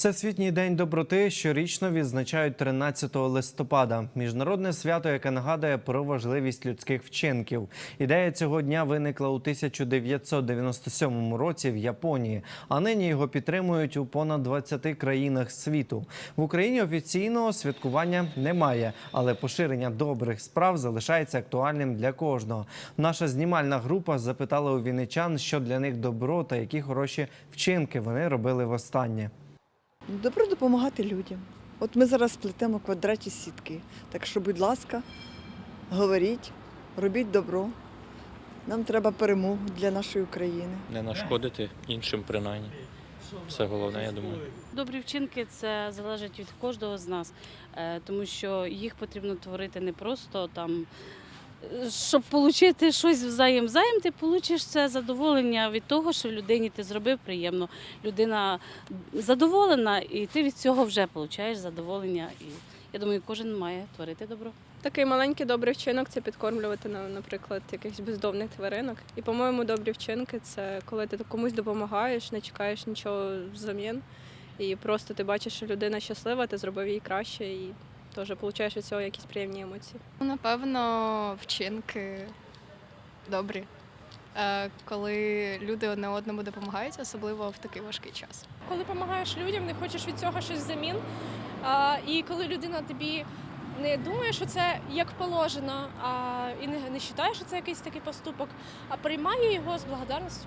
Всесвітній день доброти щорічно відзначають 13 листопада. Міжнародне свято, яке нагадує про важливість людських вчинків. Ідея цього дня виникла у 1997 році в Японії, а нині його підтримують у понад 20 країнах світу. В Україні офіційного святкування немає, але поширення добрих справ залишається актуальним для кожного. Наша знімальна група запитала у вінничан, що для них добро та які хороші вчинки вони робили востаннє. Добро допомагати людям. От ми зараз плетемо квадраті сітки. Так що, будь ласка, говоріть, робіть добро. Нам треба перемогу для нашої України. не нашкодити іншим принаймні. Це головне, я думаю. Добрі вчинки це залежить від кожного з нас, е, тому що їх потрібно творити не просто там. Щоб отримати щось взаєм-взаєм, ти получиш це задоволення від того, що людині ти зробив приємно. Людина задоволена, і ти від цього вже отримуєш задоволення. І я думаю, кожен має творити добро. Такий маленький добрий вчинок це підкормлювати, на- наприклад, якихось бездомних тваринок. І, по-моєму, добрі вчинки це коли ти комусь допомагаєш, не чекаєш нічого взамін. І просто ти бачиш, що людина щаслива, ти зробив їй краще і теж отримуєш від цього якісь приємні емоції. Ну, Напевно, вчинки добрі. Е, Коли люди одне одному допомагають, особливо в такий важкий час. коли допомагаєш людям, не хочеш від цього щось взамін. І коли людина тобі не думає, що це як положено, а і не, не вважає, що це якийсь такий поступок, а приймає його з благодарністю.